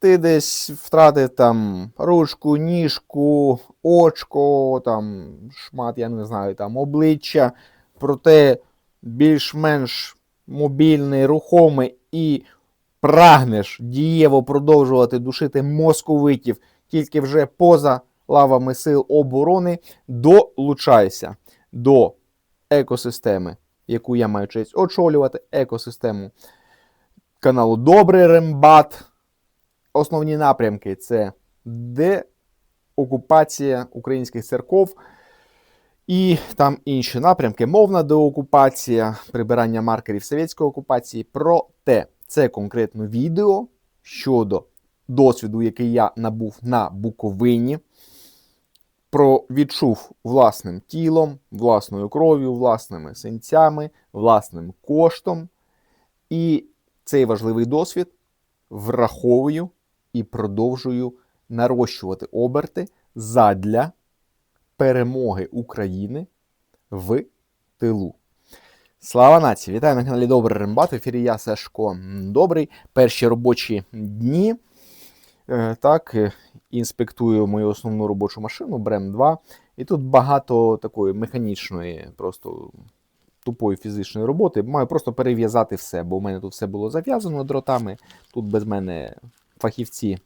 ти десь втратив там ручку, ніжку, очко, там шмат, я не знаю, там обличчя, проте більш-менш мобільний, рухомий і прагнеш дієво продовжувати душити московитів тільки вже поза лавами сил оборони, долучайся до екосистеми, яку я маю честь очолювати, екосистему каналу Добрий Рембат. Основні напрямки це деокупація українських церков. І там інші напрямки: мовна деокупація, прибирання маркерів совєтської окупації. Проте це конкретно відео щодо досвіду, який я набув на Буковині. Про відчув власним тілом, власною кров'ю, власними синцями, власним коштом. І цей важливий досвід враховую і продовжую нарощувати оберти задля перемоги України в тилу. Слава нації! Вітаю на каналі Добрий Рембат. В ефірі я Сашко Добрий. Перші робочі дні. Е, Так, е, інспектую мою основну робочу машину Брем 2. І тут багато такої механічної, просто тупої фізичної роботи. Маю просто перев'язати все, бо у мене тут все було зав'язано дротами. Тут без мене фахівці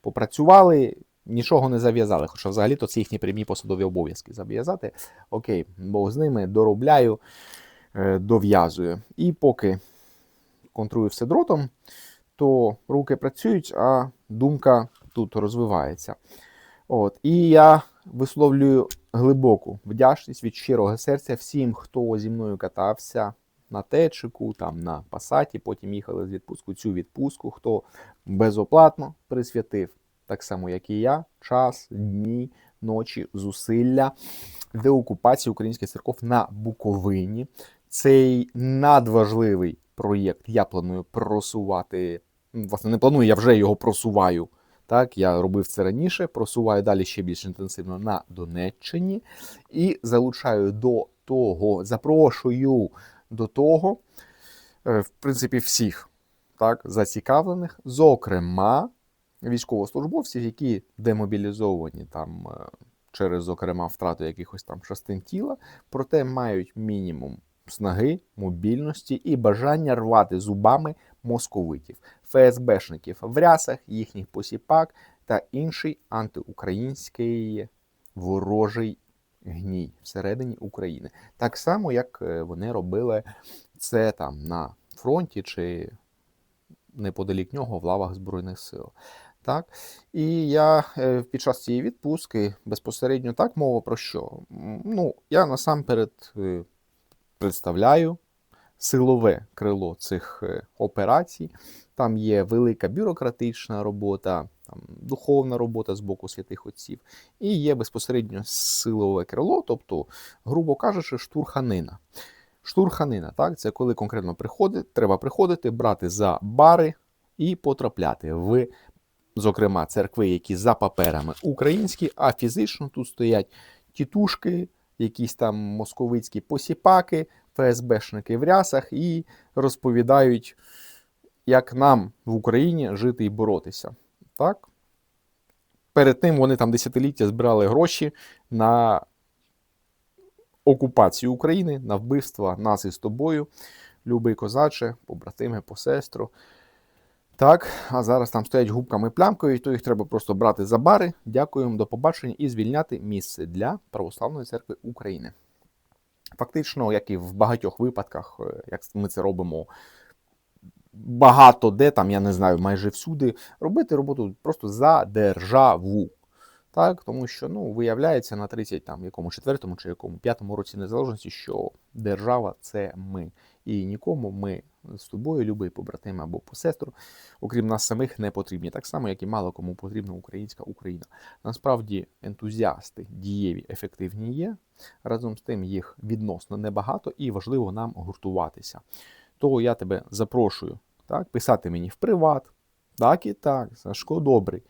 попрацювали, нічого не зав'язали. Хоча взагалі-то це їхні прямі посадові обов'язки зав'язати. Окей, бо з ними доробляю, е, дов'язую. І поки контролюю все дротом, то руки працюють, а думка тут розвивається. От. І я висловлюю глибоку вдячність від щирого серця всім, хто зі мною катався на течику, там на пасаті, потім їхали з відпустку цю відпустку, хто безоплатно присвятив, так само, як і я, час, дні, ночі, зусилля деокупації українських церков на Буковині. Цей надважливий проєкт я планую просувати. Власне, не планую, я вже його просуваю. Так, я робив це раніше, просуваю далі ще більш інтенсивно на Донеччині і залучаю до того, запрошую до того, е, в принципі, всіх так, зацікавлених, зокрема, військовослужбовців, які демобілізовані там е, через, зокрема, втрату якихось там частин тіла, проте мають мінімум снаги, мобільності і бажання рвати зубами московитів, ФСБшників в рясах, їхніх посіпак та інший антиукраїнський ворожий гній всередині України. Так само, як е, вони робили це там на фронті чи неподалік нього в лавах Збройних сил. Так? І я е, під час цієї відпустки безпосередньо так мова про що? Ну, Я насамперед е, представляю силове крило цих операцій. Там є велика бюрократична робота, там, духовна робота з боку святих отців, і є безпосередньо силове крило, тобто, грубо кажучи, штурханина. Штурханина, так, це коли конкретно приходить, треба приходити, брати за бари і потрапляти в, зокрема, церкви, які за паперами українські, а фізично тут стоять тітушки, якісь там московицькі посіпаки, ФСБшники в рясах і розповідають, як нам в Україні жити і боротися. Так? Перед тим вони там десятиліття збирали гроші на окупацію України, на вбивство нас із тобою, любий козаче, побратими, посестру. Так, а зараз там стоять губками плямкою, то їх треба просто брати за бари. Дякуємо, до побачення і звільняти місце для Православної церкви України. Фактично, як і в багатьох випадках, е, як ми це робимо багато де, там, я не знаю, майже всюди, робити роботу просто за державу. Так, Тому що ну, виявляється на 30, там, якому четвертому чи якому п'ятому році незалежності, що держава це ми. І нікому ми з тобою, любий побратим або посестру, окрім нас самих, не потрібні. Так само, як і мало кому потрібна українська Україна. Насправді ентузіасти дієві, ефективні є. Разом з тим їх відносно небагато і важливо нам гуртуватися. Того я тебе запрошую так, писати мені в приват. Так і так, Сашко добрий.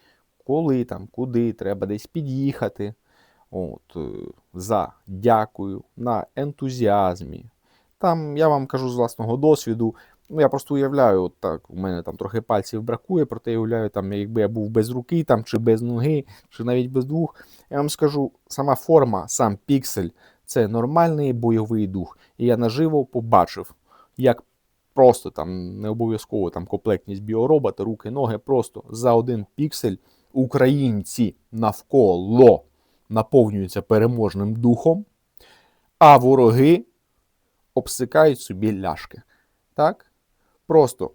Коли там, куди, треба десь під'їхати. От, е, За дякую, на ентузіазмі. Там я вам кажу з власного досвіду, Ну, я просто уявляю, от так, у мене там трохи пальців бракує, проте я уявляю, там, якби я був без руки, там, чи без ноги, чи навіть без двох. Я вам скажу, сама форма, сам піксель це нормальний бойовий дух. І я наживо побачив, як просто там не обов'язково там комплектність біоробота, руки, ноги, просто за один піксель українці навколо наповнюються переможним духом, а вороги обсикають собі ляшки. Так? Просто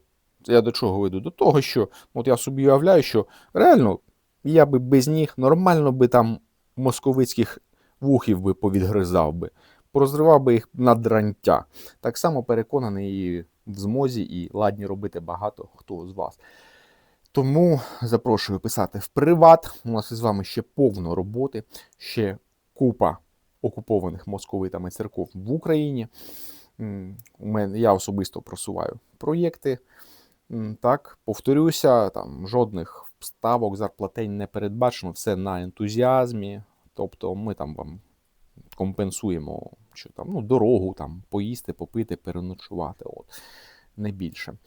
я до чого веду? До того, що от я собі уявляю, що реально я би без них нормально би там московицьких вухів би повідгризав би, порозривав би їх на дрантя. Так само переконаний в змозі, і ладні робити багато хто з вас. Тому запрошую писати в приват. У нас із вами ще повно роботи, ще купа окупованих московитами церков в Україні. У мене я особисто просуваю проєкти. Так, повторюся, там жодних ставок, зарплатень не передбачено, все на ентузіазмі. Тобто ми там вам компенсуємо що там, ну, дорогу, там, поїсти, попити, переночувати. От, не більше.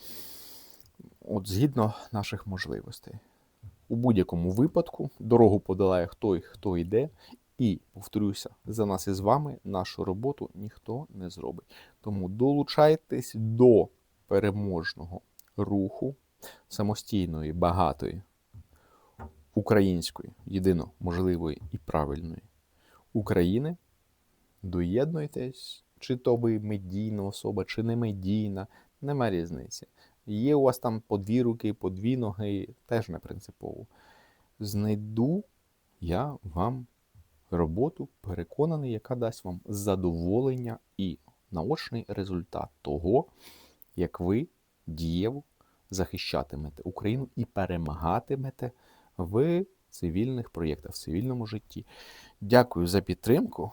От згідно наших можливостей. У будь-якому випадку дорогу подолає той, хто йде. І, повторюся, за нас і з вами нашу роботу ніхто не зробить. Тому долучайтесь до переможного руху самостійної, багатої, української, єдино можливої і правильної України. Доєднуйтесь, чи то ви медійна особа, чи не медійна, нема різниці. Є у вас там по дві руки, по дві ноги, теж не принципово. Знайду я вам роботу, переконаний, яка дасть вам задоволення і наочний результат того, як ви дієво захищатимете Україну і перемагатимете в цивільних проєктах, в цивільному житті. Дякую за підтримку.